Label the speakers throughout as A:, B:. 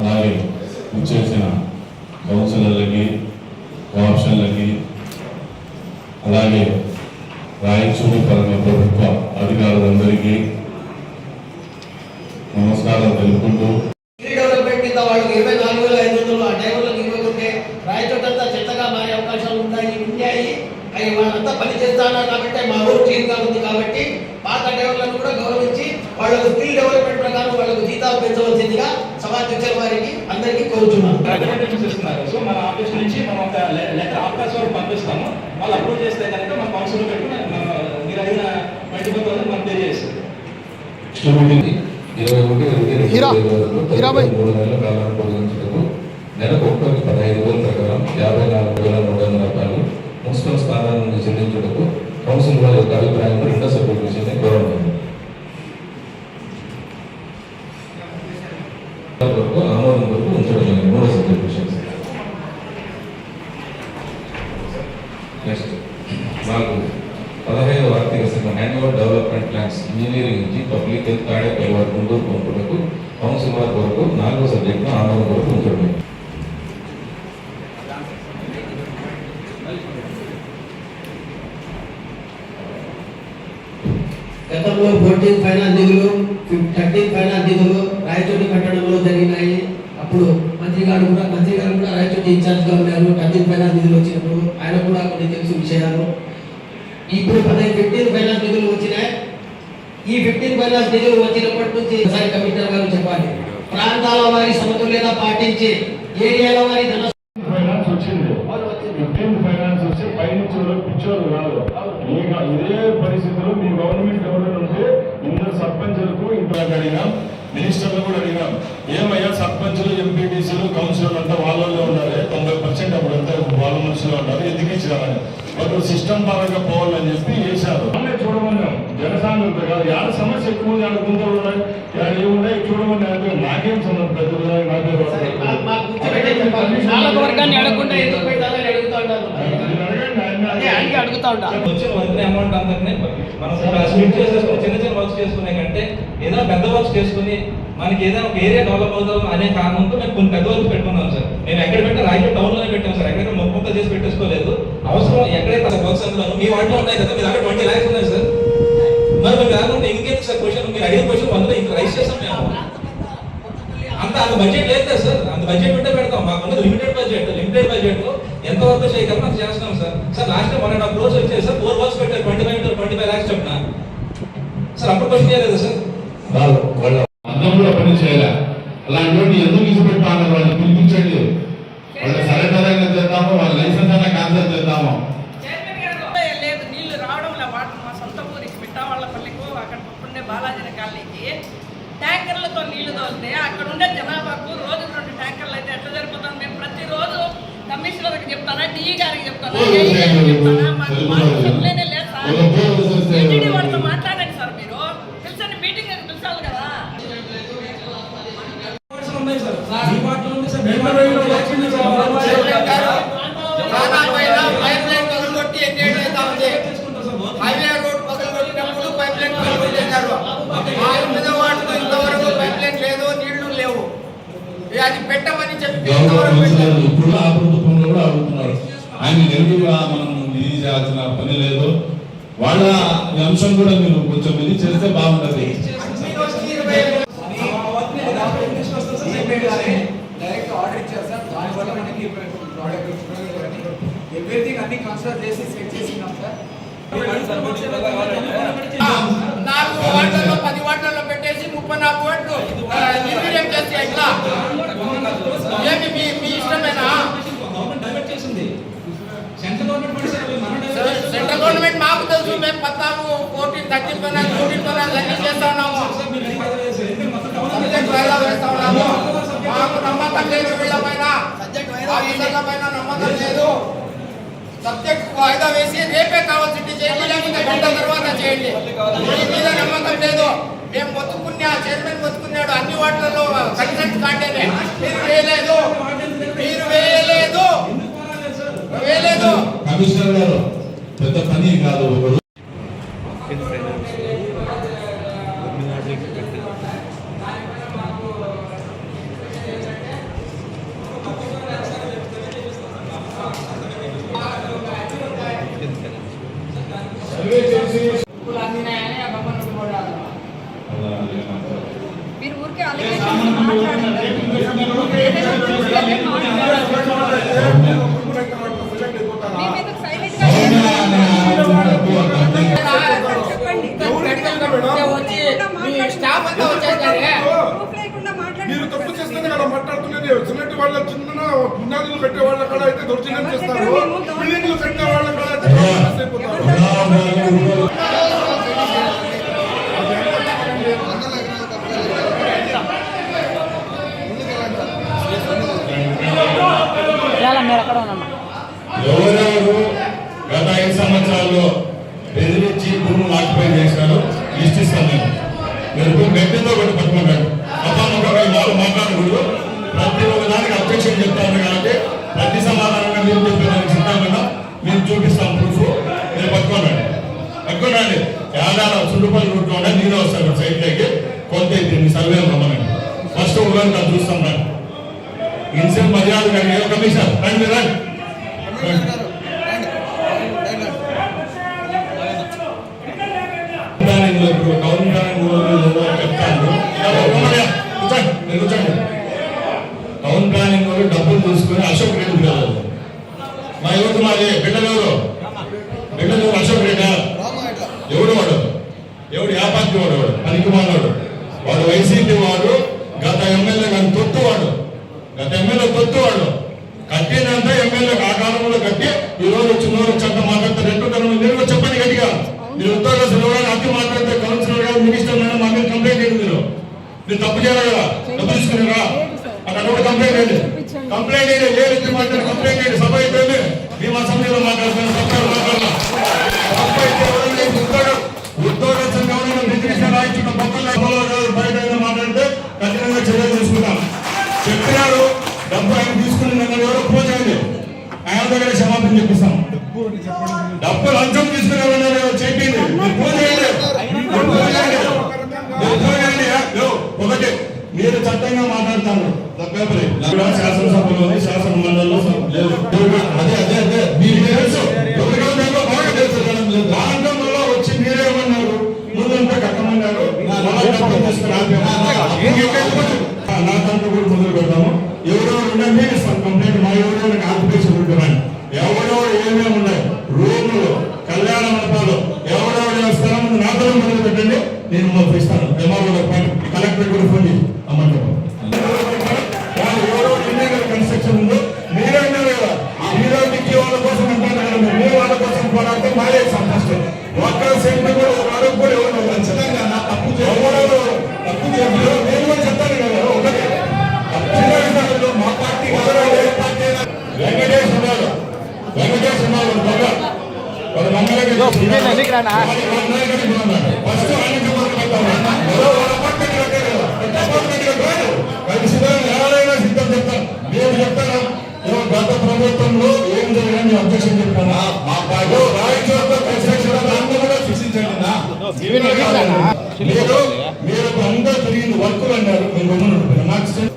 A: అలాగే ఇచ్చేసిన కౌన్సిలర్లకి ఆప్షన్లకి అలాగే రాయచూరు పరమ ప్రభుత్వ అధికారులందరికీ నమస్కారం తెలుపుకుంటూ
B: స్కిల్ డెవలప్మెంట్ కింద వాళ్ళకి ఇరవై నాలుగు వేల ఐదు వందలు ఆ డ్రైవర్లకు ఇవ్వకుంటే రాయచోటంతా చెత్తగా మారే అవకాశాలు ఉంటాయి ఉన్నాయి అవి వాళ్ళంతా పని చేస్తున్నారు కాబట్టి మా ఊరు క్లీన్గా ఉంది కాబట్టి పాత డ్రైవర్లను కూడా గౌరవించి వాళ్ళకు స్కిల్ డెవలప్మెంట్ ప్రకారం వాళ్ళకు జీతాలు పెంచవలసిందిగా సభాధ్యక్షుల వారికి అందరికీ కోరుతున్నాను
C: రికమెండేషన్స్ ఇస్తున్నారు సో మన ఆఫీస్ నుంచి మనం ఒక లెటర్ ఆఫీస్ వరకు పంపిస్తాము వాళ్ళు అప్రూవ్ చేస్తే కనుక మన కౌన్సిల్ పెట్టుకుని మీరు అడిగిన ట్వంటీ ఫైవ్ థౌసండ్ మనం పే చేస్తాం
A: ఇరవై ఒకటి ఇరవై. మూడు నెలల పొడిగించటకు నెలకు ఒక్కరికి పదహైదు వేల ప్రకారం యాభై నాలుగు వేల మూడు వందల రూపాయలు మున్సిపల్ స్థానాల నుండి చెల్లించుటకు కౌన్సిల్ వారి యొక్క అభిప్రాయం రెండో సభ్యుల విషయాన్ని కోరడం వరకు ఆమోదం వరకు ఉంచడం జరిగింది మూడో సభ్యుల విషయం నెక్స్ట్ మాకు పదహైదు ఆర్థిక సంఘం హ్యాండ్ఓవర్ డెవలప్మెంట్ ప్లాన్స్ ఇంజనీరింగ్ నుంచి పబ్లిక్ హెల్త్ తాడేపల్లి వారి గుంటూరు పంపుటకు కౌన్సిల్ వారి వరకు నాలుగో సబ్జెక్టును ఆమోదం వరకు ఉంచడం
B: గతంలో ఫోర్టీన్ ఫైనాన్స్ నిధులు థర్టీన్ ఫైనాన్స్ నిధులు రాయచోటి కట్టడంలో జరిగినాయి. అప్పుడు మంత్రి గారు కూడా మంత్రి గారు కూడా రాయచోటి ఇన్ఛార్జ్గా ఉన్నారు. థర్టీన్ ఫైనాన్స్ నిధులు వచ్చినప్పుడు ఆయన కూడా కొన్ని తెలుసు విషయాలు. ఇప్పుడు పదహైదు ఫిఫ్టీన్ ఫైనాన్స్ నిధులు వచ్చినాయి. ఈ ఫిఫ్టీన్ ఫైనాన్స్ నిధులు వచ్చినప్పటి నుంచి ఒకసారి కమిషనర్ గారు చెప్పాలి. ప్రాంతాల వారి సమతుల్యత పాటించి ఏరియాల వారి ధన
D: వచ్చింది. వచ్చి పైనుంచోళ్ళు పిచ్చోళ్ళు కాదు. ఇక ఇదే పరిస్థితుల్లో మీ గవర్నమెంట్ గవర్నమెంట్ ఉంటే ఇందరు సర్పంచులకు ఇంట్లో అడిగినాం. మినిస్టర్లు కూడా అడిగినాం. ఏమయ్యా సర్పంచులు ఎంపీటీసీలు కౌన్సిలర్లు అంతా వాళ్ళలో ఉండాలి. తొంభై పర్సెంట్ అప్పుడు అంతా వాళ్ళ మనుషులు ఉన్నారు ఎందుకు ఇచ్చినారని. వాళ్ళు సిస్టమ్ పరంగా పోవాలని చెప్పి చేశారు. అన్నీ చూడమన్నాం. జనసాంద్రత కాదు. యాడ సమస్య ఎక్కువ ఉంది ఆడ గుంతలు ఉన్నాయి ఏమున్నాయి చూడమని అంటే నాకేం సంబంధం? ప్రజలు నాకే
B: మాకు
E: వర్గాన్ని అడగకుండా
B: ఎందుకు పెట్టాలని అడుగుతా ఉన్నాను
D: మీరు అడగండి ఆయన
E: అదే అడిగి అడుగుతా ఉంటా
C: వచ్చిన వర్క్ అమౌంట్ అందరినీ మనం స్ప్లిట్ చేసేసుకుని చిన్న చిన్న వర్క్స్ చేసుకునే కంటే ఏదైనా పెద్ద వర్క్స్ చేసుకుని మనకి ఏదైనా ఒక ఏరియా డెవలప్ అవుతాం అనే కారణంతో మేము కొన్ని పెద్ద వర్క్స్ పెట్టుకున్నాం సార్. మేము ఎక్కడ పెట్టా రాయచూర్ టౌన్లోనే పెట్టాం సార్. ఎక్కడైతే మొక్క చేసి పెట్టేసుకోలేదు. అవసరం ఎక్కడైతే వర్క్స్ అందులో మీ వాటిలో ఉన్నాయి కదా మీ దగ్గర ట్వంటీ ల్యాక్స్ ఉన్నాయి సార్. మరి మీరు కాకుండా ఇంకేంటి సార్ క్వశ్చన్ మీరు అడిగిన క్వశ్చన్ అందులో ఇంకా రైస్ చేస్తాం మేము. అంత బడ్జెట్ లేదు సార్ అంత బడ్జెట్ ఉంటే పెడతాం. మాకు ఉన్నది లిమిటెడ్ బడ్జెట్ లిమిటెడ్ బడ్జెట్లో ఎంత వర్క్ చేయగలం అది చేస్తున్నాం sir sir last one and half crores వచ్చాయి సార్ ఫోర్ వర్క్స్ పెట్టారు. Twenty five twenty five lakhs చెప్పిన? సార్ అప్పుడు క్వశ్చన్ చేయలేదు సార్
A: వాళ్ళు
F: కూడా పని చేయాలి. అలాంటి వాడిని ఎందుకు ఇష్టపెట్టాలి వాళ్ళని పిలిపించండి వాళ్ళు సరెండర్ చేద్దాము వాళ్ళ లైసెన్స్ అయినా క్యాన్సల్ చేద్దాము
G: చైర్మన్ గారు లేదు నీళ్ళు రావడం లే వాటర్ మా సొంత ఊరికి మిట్టావాళ్ళపల్లికు అక్కడ ఉండే బాలాజీ కాలనీకి ట్యాంకర్లతో నీళ్ళు తోలితే అక్కడ ఉండే జనాభాకు రోజుకు రెండు ట్యాంకర్లు అయితే ఎట్లా సరిపోతుంది మేము ప్రతిరోజు కమిషనర్కి చెప్తానా డిఈ గారికి చెప్తానా
F: ఓ,
G: ఏఈ గారికి
F: ఓ,
G: చెప్తానా మాకు
F: ఓ,
G: మాకు
F: ఓ,
G: చెప్పలేనే లేదు సార్
F: ఓ, ఓ, ఓ, ఓ,
G: టీటీడీ
F: ఓ,
G: వాళ్ళతో
F: ఓ.
G: మాట్లాడండి సార్ మీరు పిలిచండి మీటింగ్ పిలిచాలి కదా
C: ఉన్నాయి సార్ మీ వాటిలో ఉంది సార్ మీ వాటిలో ఉంది సార్.
B: ప్రాణాలపైన పైప్ లైన్ పగలగొట్టి ఎన్నేళ్ళు అవుతా ఉంది?
C: చేసుకుంటాం సార్ వర్క్
B: హైవే రోడ్ పగలగొట్టినప్పుడు పైప్ లైన్ పగలగొట్టేశారు. మా ఎనిమిదో వార్డులో ఇంతవరకు పైప్ లైన్ లేదు నీళ్ళు లేవు ఇక అది పెట్టమని చెప్పి.
F: ఇప్పుడు ఆ ప్రభుత్వంలో కూడా అడుగుతున్నారు. ఆయన నిలువుగా మనం ఇది చేయాల్సిన పని లేదు. వాళ్ళ అంశం కూడా మీరు కొంచెం ఇది చేస్తే బాగుంటది.
H: ఎవ్రీథింగ్ అన్ని కన్సిడర్ చేసి సెట్ చేసినాం సార్.
B: నాలుగు వార్డుల్లో పది వార్డుల్లో పెట్టేసి ముప్పై నాలుగు వార్డులు ఆ, నిర్వీర్యం చేస్తే ఎట్లా ఏమి మీ మీ ఇష్టమేనా
C: గవర్నమెంట్ డైవర్ట్ చేసింది సెంట్రల్ గవర్నమెంట్ ఫండ్స్ అవి మన డైవర్ట్ చేస్తాం.
B: సెంట్రల్ గవర్నమెంట్ మాకు తెలుసు మేము పద్నాలుగు fourteen thirteen finance fourteen finance అన్ని చేస్తా ఉన్నాము
C: సార్ మీరు ఎన్ని పదవి చేశారు? అంతా
B: సబ్జెక్ట్ వాయిదా వేస్తా ఉన్నాము. మాకు నమ్మకం లేదు వీళ్ళ పైన. ఆఫీసర్ల పైన నమ్మకం లేదు. సబ్జెక్ట్ వాయిదా వేసి రేపే కావాల్సింది చేయండి లేకపోతే గంట తర్వాత చేయండి.
I: మీ మీద నమ్మకం లేదు. మేము మొత్తుకునే ఆ చైర్మన్ మొత్తుకున్నాడు. అన్ని వాటిలలో కన్సెంట్ కాంటేనే మీరు వేయలేదు. మీరు వేయలేదు. వేయలేదు.
D: కమిషనర్ గారు పెద్ద పని కాదు ఒకరు
J: సర్వే చేసి
I: ఇప్పుడు అందినాయని ఆ బొమ్మను చూడాలి
G: మీరు ఊరికే అలిగేషన్ మాట్లాడండి మీ మీద సైలెంట్గా చెప్పండి
I: వచ్చి మీ స్టాఫ్ అంతా వచ్చేసారే
G: ప్రూఫ్ లేకుండా మాట్లాడి
K: మీరు తప్పు చేస్తేనే కదా మాట్లాడుతున్నది. సిమెంట్ వాళ్ళ చిన్న పునాదులు కట్టే వాళ్ళ కాడ అయితే దౌర్జన్యం చేస్తారు. బిల్డింగ్లు కట్టే వాళ్ళ కాడ అయితే
D: ఎవరెవరు గత ఐదు సంవత్సరాల్లో బెదిరించి భూములు ఆక్యుపై చేశారు లిస్ట్ ఇస్తాను నేను. మీరు భూమి కూడా పట్టుకున్నాడు. అపాముఖంగా వాళ్ళు మాట్లాడకూడదు. ప్రతి ఒక్క దానికి అబ్జెక్షన్ చెప్తాను కాబట్టి ప్రతి సమాధానంగా మీరు చెప్పేదానికి సిద్ధంగా మేము చూపిస్తాం ప్రూఫ్ మీరు పట్టుకోండి. పట్టుకోండి. ఏడాడ సుడుపల్లి రూట్లో ఉండే నీరు వస్తారు సైట్లోకి కొంత దీన్ని సర్వే రమ్మనండి ఫస్ట్ ఊరంతా చూస్తాం రండి ఇన్సెంట్ మర్యాద కానీ కమిషన్? రండి రండి. ఎవడు వాడు? ఎవడు ఏ వాడు వాడు? పనికి వాడు? వాడు వైసీపీ వాడు దగ్గర క్షమాపణ చెప్పిస్తాం డబ్బు లంచం చెప్పింది మీరు మీరు మీరు ఫోన్ చేయండి యో, ఒకటి. మీరు చట్టంగా మాట్లాడతాను శాసనసభలో శాసన మండలిలో లేదు. అదే అదే అదే. మీకు తెలుసు. బాగా వచ్చి మీరేమన్నారు ముందంతా కట్టమన్నారు. తీసుకుని నా దాంట్లో కూడా మొదలు పెడతాము. ఎవరెవరు ఉన్నా ఇస్తాను కంప్లైంట్ మా ఎవరెవరు ఏమేమి ఉన్నాయి రూములు కళ్యాణ మండపాలు ఎవరెవరు స్థలం నాతో పెట్టండి నేను మాకు ఇస్తాను ఎంఆర్ఓ మీరు మీరు అందరూ తిరిగింది వర్కులు అన్నారు.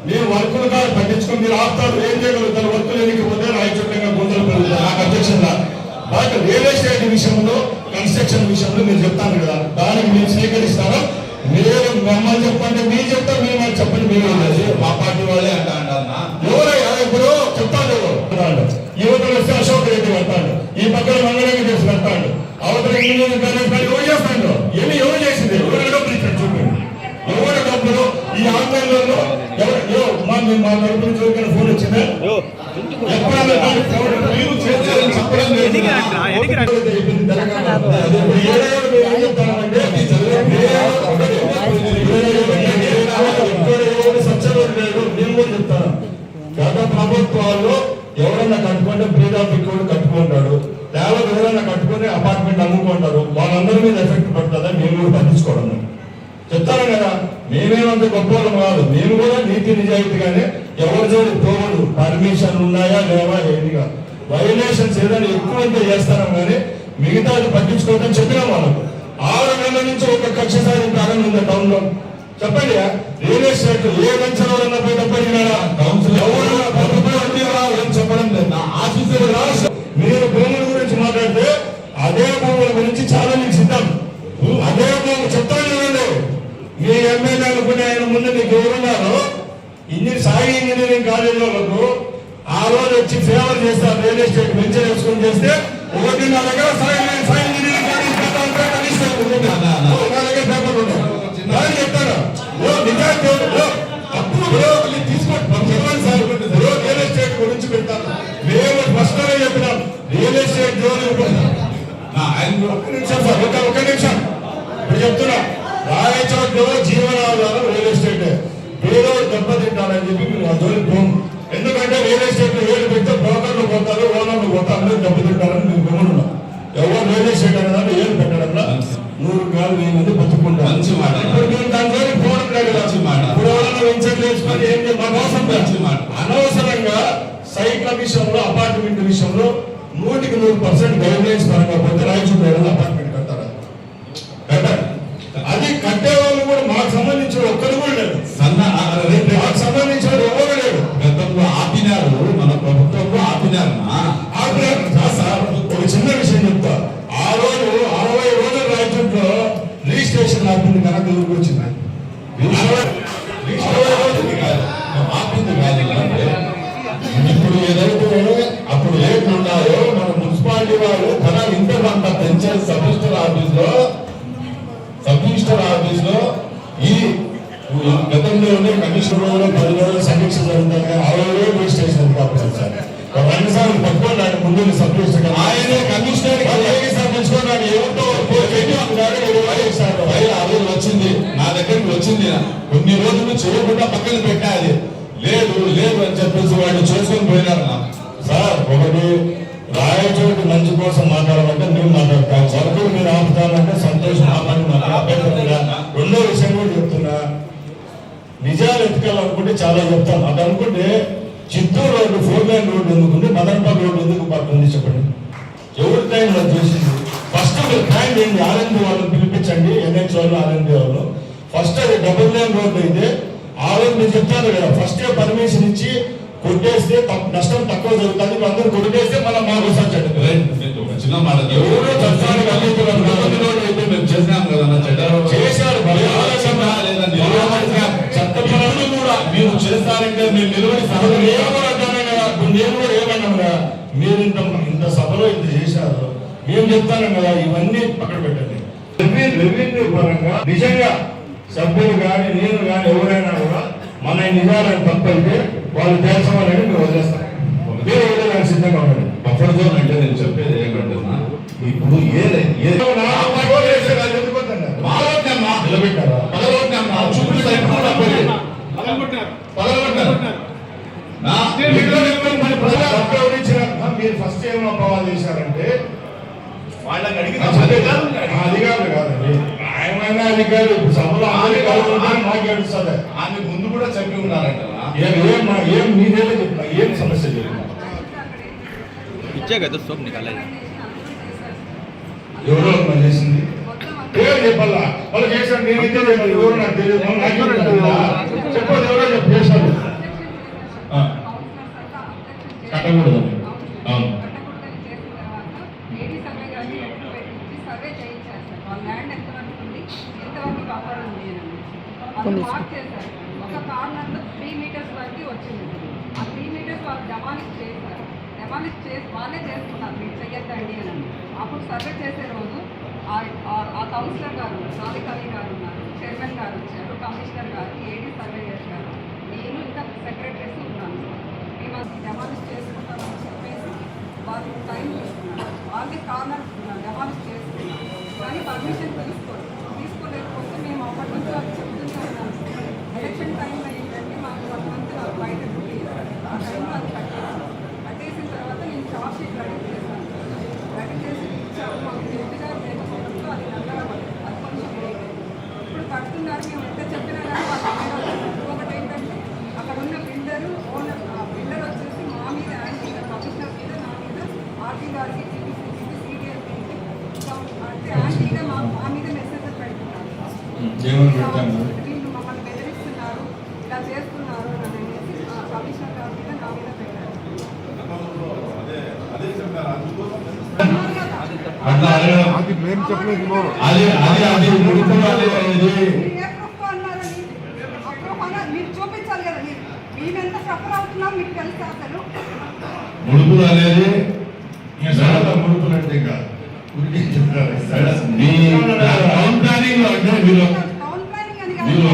D: మీరు వర్కులు కాదు పట్టించుకొని మీరు ఆపుతారు ఏం చేయగలుగుతారు? వర్కులు ఎన్నికపోతే రాయచోట్లంగా గుంతలు పెరుగుతారు నాకు బట్ రియల్ ఎస్టేట్ విషయంలో కన్స్ట్రక్షన్ విషయంలో మీరు చెప్తాను కదా. దానికి మీరు స్వీకరిస్తారా? మీరు మమ్మల్ని చెప్పండి మీరు చెప్తారు మీరు మాకు చెప్పండి మీరు మా పార్టీ వాళ్ళే అంట అంటారా ఎవరయ్యా ఇప్పుడు చెప్తాను. అంటాడు. యువతలు వస్తే అశోక్ రెడ్డి అంటాడు. ఈ పక్కన మంగళగిరి చేసి అంటాడు. అవతల ఇంజనీరింగ్ కాలేజ్ ఎవరు చేస్తాడు. యో, మా తరపు నుంచి ఫోన్ వచ్చిందా. చెప్పడం లేదు. ఇక్కడ కూడా చెప్తాను. గత ప్రభుత్వాల్లో ఎవరన్నా కట్టుకుంటే బీదా పిక్కోడు కట్టుకుంటాడు. లేకపోతే ఎవరన్నా కట్టుకుని అపార్ట్మెంట్ అమ్ముకుంటారు. వాళ్ళందరి మీద ఎఫెక్ట్ పడుతుంది గొప్పవాళ్ళం కాదు. మేము కూడా నీతి నిజాయితీగానే ఎవరి జోడి పోవడు పర్మిషన్ ఉన్నాయా లేవా ఏది కాదు. వైలేషన్స్ ఏదైనా ఎక్కువ చేస్తాం కానీ మిగతా పట్టించుకోవద్దని చెప్పినాం వాళ్ళకు ఆరు నెలల నుంచి ఒక కక్ష సాధించాలని ఉంది టౌన్లో చెప్పండి రియల్ ఎస్టేట్ ఏ వెంచర్ పోయి తప్పనిరా కౌన్సిల్ ఎవరు ప్రభుత్వం చెప్పడం లేదు. నా ఆఫీసర్ రాష్ట్ర. మీరు భూముల గురించి మాట్లాడితే అదే భూముల గురించి చాలా మీకు సిద్ధం. అదే భూములు చెప్తాను చూడండి మీ ఎమ్మెల్యే అనుకునే ఆయన ముందు మీకు ఎవరున్నారు? ఇంజనీర్ సాయి ఇంజనీరింగ్ కాలేజ్ వాళ్ళకు ఆ రోజు వచ్చి ఫేవర్ చేస్తారు రియల్ ఎస్టేట్ వెంచర్ వేసుకొని చేస్తే ఒకటి నా దగ్గర సాయి సాయి ఇంజనీరింగ్ కాలేజ్ ఉంటే కనీసం. నా దగ్గర. దాన్ని చెప్తాను ఓ నిజాయితీ అప్పుడు తీసుకోండి పంపించమని సార్. రియల్ ఎస్టేట్ గురించి పెడతాను మేము ఫస్ట్ చెప్పినాం. రియల్ ఎస్టేట్ జోన్ ఒక్క నిమిషం సార్ ఒక నిమిషం. ఇప్పుడు చెప్తున్నా. రాయచోట్లో జీవనాధారం రియల్ ఎస్టేట్ పేదో దెబ్బతింటారని చెప్పి మేము ఆ జోలికి పోము ఎందుకంటే రియల్ ఎస్టేట్లో ఏడు పెడితే బ్రోకర్లు పోతారు ఓనర్లు పోతారు దెబ్బతింటారని మేము గమనున్నాం ఎవరు రియల్ ఎస్టేట్ అనేది ఏడు పెట్టడంలో నూరు కాదు వెయ్యి మంది బతుకుంటారు
F: మంచి మాట.
D: ఇప్పుడు మేము దాని జోలికి పోవడం లేదు.
F: మంచి మాట.
D: ఇప్పుడు ఎవరైనా వెంచర్ చేసుకొని ఏం? మాకు అవసరం.
F: మంచి మాట.
D: అనవసరంగా సైట్ల విషయంలో అపార్ట్మెంట్ విషయంలో నూటికి నూరు పర్సెంట్ గైడ్ లైన్స్ పరంగా పోతే రాయచూడు అపార్ట్మెంట్ కట్టే వాళ్ళు కూడా మాకు సంబంధించిన ఒక్కరు కూడా లేదు
F: సన్న
D: మాకు సంబంధించిన ఎవరు లేడు.
F: గతంలో ఆపినారు మన ప్రభుత్వంలో ఆపినారన్నా
D: ఆపరేటర్ సార్, ఒక చిన్న విషయం చెప్తా. ఆ రోజు అరవై రోజులు రాయచూట్లో రిజిస్ట్రేషన్ ఆపింది కనుక వచ్చింది.
F: ముందు సబ్ ఆయనే కమిషనర్ పెంచుకున్నాడు ఎవరితో? ఫైల్ ఆ రోజు వచ్చింది. నా దగ్గరికి వచ్చింది. కొన్ని రోజులు చేయకుండా పక్కన పెట్టాలి. లేదు లేదు అని చెప్పేసి వాళ్ళు చేసుకొని పోయినారు
D: సార్ ఒకటి రాయచోటి మంచి కోసం మాట్లాడాలంటే మేము మాట్లాడతాం సరుకులు మీరు ఆపుతామంటే సంతోషం ఆపని. రెండో విషయం కూడా చెప్తున్నా. నిజాలు ఎత్తుకోవాలనుకుంటే చాలా చెప్తాం అది అనుకుంటే Chittoor road four lane road ఎందుకుంది? మదనపల్లి రోడ్డు ఎందుకు పడుతుంది చెప్పండి. ఎవరి టైంలో చేసింది? ఫస్ట్ మీరు ప్లాన్ చేయండి ఆర్ఎండి వాళ్ళని పిలిపించండి ఎన్హెచ్ వాళ్ళు ఆర్ఎండి వాళ్ళు. ఫస్ట్ అది డబుల్ లైన్ రోడ్డు అయితే ఆ రోజు మీరు చెప్తాను కదా ఫస్ట్ పర్మిషన్ ఇచ్చి కొట్టేస్తే నష్టం తక్కువ జరుగుతుంది. అందరూ కొట్టేస్తే మనం మాకు వచ్చాడు
F: చిన్న మాట
D: ఎవరో.
F: రోడ్డు అయితే మేము చేసినాం కదా చెడ్డ
D: చేశారు చెప్తాను కదా ఇవన్నీ పక్కన పెట్టండి. రెవెన్యూ పరంగా నిజంగా సభ్యులు కానీ నేను కానీ ఎవరైనా కూడా మన నిజాలను తప్పైతే వాళ్ళు తెలుసుకోవాలని మేము వదిలేస్తాం. మీరు వదిలేదానికి సిద్ధంగా ఉండండి.
F: బఫర్ జోన్ అంటే నేను చెప్పేది ఏమంటున్నా ఇప్పుడు ఏదే మరి
D: ఫస్ట్ ఏం అపవాదం చేశారంటే
F: వాళ్ళకి అడిగిన
D: అధికారులు కాదండి. న్యాయమైన అధికారులు. సభలో ఏడుస్తుంది.
F: ఆమె ముందు కూడా చెప్పి ఉన్నారంట
D: ఏం ఏం ఏం మీదేదో ఏం సమస్య
L: ఇచ్చే కదా సోప్ నికాలే
D: ఎవరో చేసింది. పేరు చెప్పాలా? వాళ్ళు చేశారు నేను ఇద్దరు ఎవరు నాకు తెలియదు. ఎవరో చెప్పు చేశారు. ఆ. కట్టకూడదు అవును
M: లేడీ సర్వే కానీ పెట్టి సర్వే చేయించారు సార్ వాళ్ళ ల్యాండ్ ఎంతవరకు ఉంది బఫర్ ఉంది చేశారు. ఒక కార్నర్లో త్రీ మీటర్స్ వరకు వచ్చింది. ఆ త్రీ మీటర్స్ వాళ్ళు డెమాలిష్ చేశారు. డెమాలిష్ చేసి వాళ్ళే మీరు చెయ్యొద్దండి అని. అప్పుడు సర్వే చేసే రోజు ఆ- కౌన్సిలర్ గారు రాధికవి గారు ఉన్నారు. చైర్మన్ గారు వచ్చారు. కమిషనర్ గారు ఏడీ సర్వేయర్ గారు. నేను ఇంకా సెక్రటరీస్ ఉన్నాను. మేము అది డెమాలిష్ చేసుకుంటామని చెప్పేసి వాళ్ళు టైం తీసుకున్నారు. వాళ్ళని కార్నర్ డెమాలిష్ చేసుకున్నారు. కానీ పర్మిషన్ తీసుకోలేకపోతే మేము అప్పటి నుంచి వాళ్ళు చెప్తూనే ఉన్నాం ఎలక్షన్ టైం ఏంటంటే మాకు వన్ మంత్ బయట డ్యూటీ ఇస్తారు. ఆ టైంలో అది కట్టేసి కట్టేసిన తర్వాత నేను షాప్ షీట్ రెడీ చేశాను రెడీ చేసి ఇచ్చాము మాకు పూర్తిగా లేకపోవడంతో అది నల్లగా పడింది అది కొంచెం లేట్ అయింది. ఇప్పుడు కడుతున్నారు మేము ఎంత చెప్పినా కానీ వాళ్ళు
D: ఏమని పెట్టాను?
M: వీళ్ళు మమ్మల్ని బెదిరిస్తున్నారు ఇలా చేస్తున్నారు అని అనేసి ఆ, కమిషనర్ గారి మీద నా మీద పెట్టారు అన్నారు కదా.
F: అట్లా
N: అది మేము చెప్పలేదు
F: అది అది అది
M: అసలు
F: ముడుపులు అనేది
D: సరదా ముడుపులు అంటే ఇంకా.
F: మీ టౌన్ ప్లానింగ్లో అంటే మీరు మీరు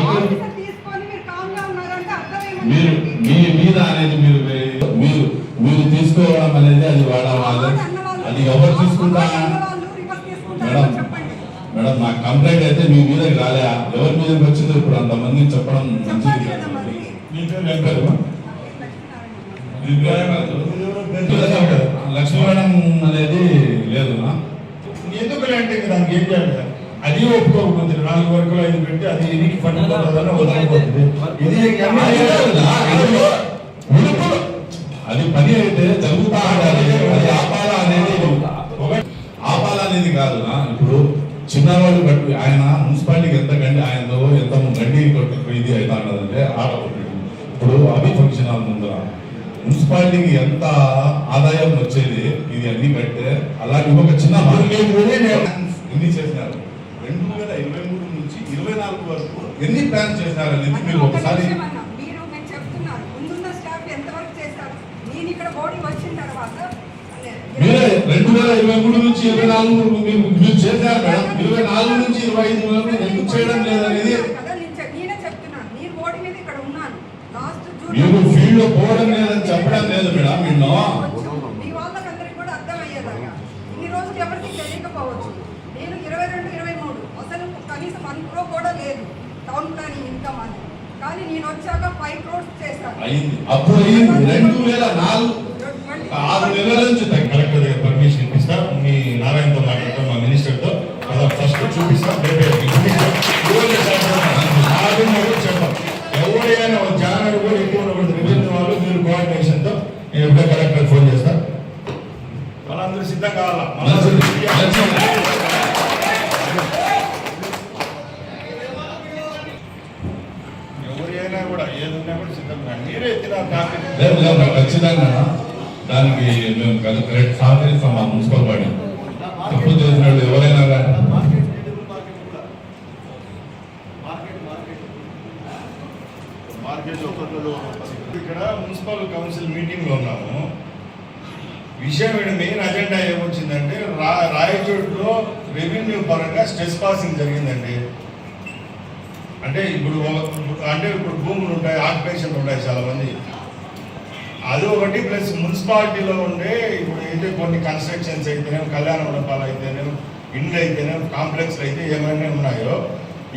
M: మీరు
F: మీ మీద అనేది మీరు మీరు మీరు తీసుకోవడం అనేది అది వాళ్ళ వాళ్ళ అది ఎవరు తీసుకుంటా మేడం మేడం నా కంప్లైంట్ అయితే మీ మీదకి రాలే ఎవరి మీదకి వచ్చిందో ఇప్పుడు అంతమంది చెప్పడం మంచిది? లక్ష్మీనారాయణ అనేది లేదు?
D: ఎందుకు అంటే దానికి ఏం చేయాలి? అది ఒప్పుకోకపోతే నాలుగు వరకు ఐదు పెట్టి అది వదలకపోతుంది ఇది
F: అది పని అయితే జరుగుతా ఉండాలి అది ఆపాల అనేది ఆపాల అనేది కాదు? ఇప్పుడు చిన్నవాళ్ళు కట్టు ఆయన మున్సిపాలిటీకి ఎంత గండి ఆయనలో ఎంత గండి కొట్టు ఇది అవుతా ఉన్నదంటే ఆట కొట్టు ఇప్పుడు అవి ఫంక్షన్ హాల్ ముందర. మున్సిపాలిటీకి ఎంత ఆదాయం వచ్చేది ఇది అన్ని కట్టే అలాంటి ఒక చిన్న. ఎన్ని చేసినారు? రెండు వేల ఇరవై మూడు నుంచి ఇరవై నాలుగు వరకు ఎన్ని ప్లాన్ చేసినారు అనేది మీరు ఒకసారి
M: నేను చెప్తున్నాను. ముందున్న స్టాఫ్ ఎంతవరకు చేశారు నేను ఇక్కడ వచ్చిన తర్వాత
F: మీరే రెండు వేల ఇరవై మూడు నుంచి ఇరవై నాలుగు మీరు చేశారు మేడం. ఇరవై నాలుగు నుంచి ఇరవై ఐదు వరకు ఎందుకు చేయడం లేదనేది మీరు ఫీల్డ్లో పోవడం లేదని చెప్పడం లేదు మేడం నిన్ను
M: కానీ నేను వచ్చాక ఫైవ్ చేశాను.
F: అయింది. అప్పుడు అయింది రెండు వేల నాలుగు ఆరు నెలల నుంచి తగ్గి
D: చూపిస్తాం రేపే ఎవరైనా ఒక కూడా ఎక్కువ ఉన్నప్పుడు రెవెన్యూ వాళ్ళు మీరు కోఆర్డినేషన్ నేను ఎప్పుడే కలెక్టర్ ఫోన్ వాళ్ళందరూ సిద్ధం కావాలా ఎవరైనా కూడా కూడా సిద్ధం మీరే ఎత్తిన
F: ఖచ్చితంగా దానికి మేము కరెక్ట్ సహకరిస్తాం మా మున్సిపల్ బాడీ తప్పు చేసినట్టు ఎవరైనా కానీ
D: మార్కెట్ ఒకళ్ళు ఇక్కడ మున్సిపల్ మీటింగ్లో ఉన్నాము. విషయం ఏంటి మెయిన్ అజెండా ఏమొచ్చిందంటే రా రాయచోట్లో రెవెన్యూ పరంగా స్ట్రెస్ పాసింగ్ జరిగిందండి. అంటే ఇప్పుడు అంటే ఇప్పుడు భూములు ఉంటాయి ఆక్యుపేషన్లు ఉంటాయి చాలామంది. అది ఒకటి ప్లస్ మున్సిపాలిటీలో ఉండే ఇప్పుడు అయితే కొన్ని కన్స్ట్రక్షన్స్ అయితేనే కళ్యాణ మండపాలు అయితేనే ఇండ్లు అయితేనే కాంప్లెక్స్లు అయితే ఏమైనా ఉన్నాయో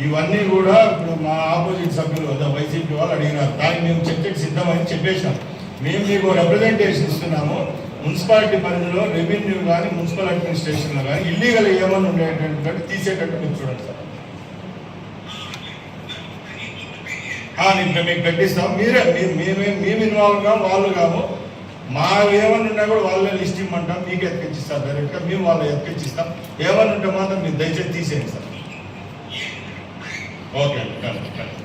D: ఇవన్నీ కూడా ఇప్పుడు మా ఆపోజిట్ సభ్యులు వద్ద వైసీపీ వాళ్ళు అడిగినారు. దానికి మేము చర్చకు సిద్ధమని చెప్పేసినాం. మేము మీకు రిప్రజెంటేషన్ ఇస్తున్నాము. మున్సిపాలిటీ పరిధిలో రెవెన్యూ కానీ మున్సిపల్ అడ్మినిస్ట్రేషన్లో కానీ ఇల్లీగల్ ఏమైనా ఉండేటట్టు తీసేటట్టు మీరు చూడండి సార్. ఆ, నేను మీకు పెట్టిస్తాం. మీరే మీ- మేమే మేము ఇన్వాల్వ్ కాము వాళ్ళు కాము. మా ఏమన్నా ఉన్నా కూడా వాళ్ళే లిస్ట్ ఇమ్మంటాం. మీకు ఎత్తిచ్చిస్తాం డైరెక్ట్గా మేము వాళ్ళు ఎత్తిచ్చిస్తాం ఏమన్నా ఉంటే మాత్రం మీరు దయచేసి తీసేయండి సార్. ఓకే అండి. Done, done.